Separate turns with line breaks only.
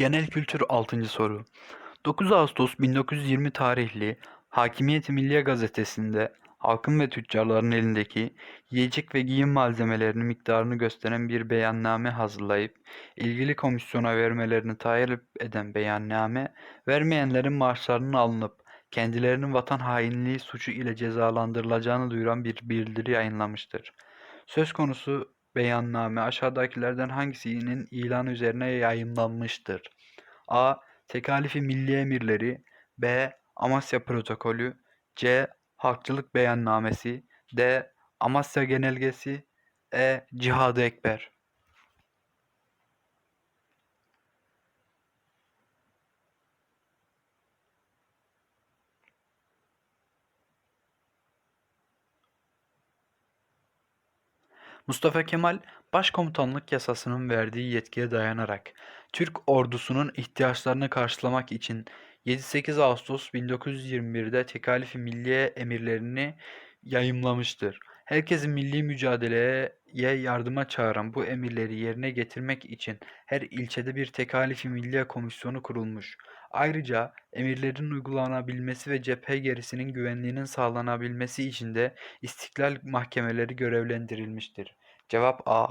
Genel Kültür 6. soru. 9 Ağustos 1920 tarihli Hakimiyet-i Milliye gazetesinde halkın ve tüccarların elindeki yiyecek ve giyim malzemelerinin miktarını gösteren bir beyanname hazırlayıp ilgili komisyona vermelerini tayin eden beyanname, vermeyenlerin maaşlarının alınıp kendilerinin vatan hainliği suçu ile cezalandırılacağını duyuran bir bildiri yayınlamıştır. Söz konusu beyanname aşağıdakilerden hangisinin ilanı üzerine yayımlanmıştır? A. Tekalifi Milli Emirleri B. Amasya Protokolü C. Halkçılık Beyannamesi D. Amasya Genelgesi E. Cihad-ı Ekber Mustafa Kemal, Başkomutanlık Yasası'nın verdiği yetkiye dayanarak Türk ordusunun ihtiyaçlarını karşılamak için 7-8 Ağustos 1921'de Tekalifi Milliye emirlerini yayımlamıştır. Herkesi milli mücadeleye yardıma çağıran bu emirleri yerine getirmek için her ilçede bir Tekalifi Milliye Komisyonu kurulmuş. Ayrıca emirlerin uygulanabilmesi ve cephe gerisinin güvenliğinin sağlanabilmesi için de istiklal mahkemeleri görevlendirilmiştir. Cevap A.